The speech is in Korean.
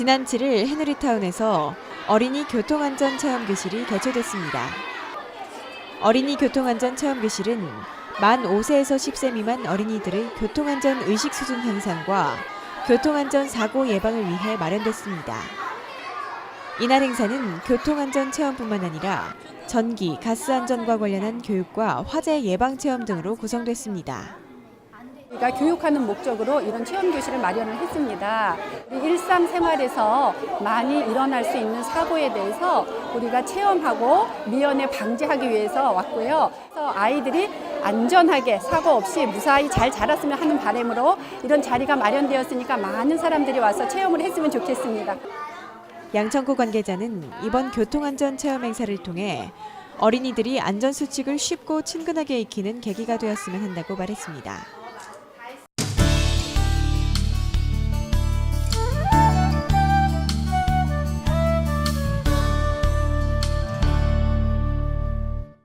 지난 7일 헤너리타운에서 어린이 교통안전 체험 교실이 개최됐습니다. 어린이 교통안전 체험 교실은 만 5세에서 10세 미만 어린이들의 교통안전 의식 수준 향상과 교통안전 사고 예방을 위해 마련됐습니다. 이날 행사는 교통안전 체험뿐만 아니라 전기, 가스 안전과 관련한 교육과 화재 예방 체험 등으로 구성됐습니다. 우리가 교육하는 목적으로 이런 체험 교실을 마련을 했습니다. 우리 일상 생활에서 많이 일어날 수 있는 사고에 대해서 우리가 체험하고 미연에 방지하기 위해서 왔고요. 그래서 아이들이 안전하게 사고 없이 무사히 잘 자랐으면 하는 바람으로 이런 자리가 마련되었으니까 많은 사람들이 와서 체험을 했으면 좋겠습니다. 양천구 관계자는 이번 교통안전 체험 행사를 통해 어린이들이 안전수칙을 쉽고 친근하게 익히는 계기가 되었으면 한다고 말했습니다.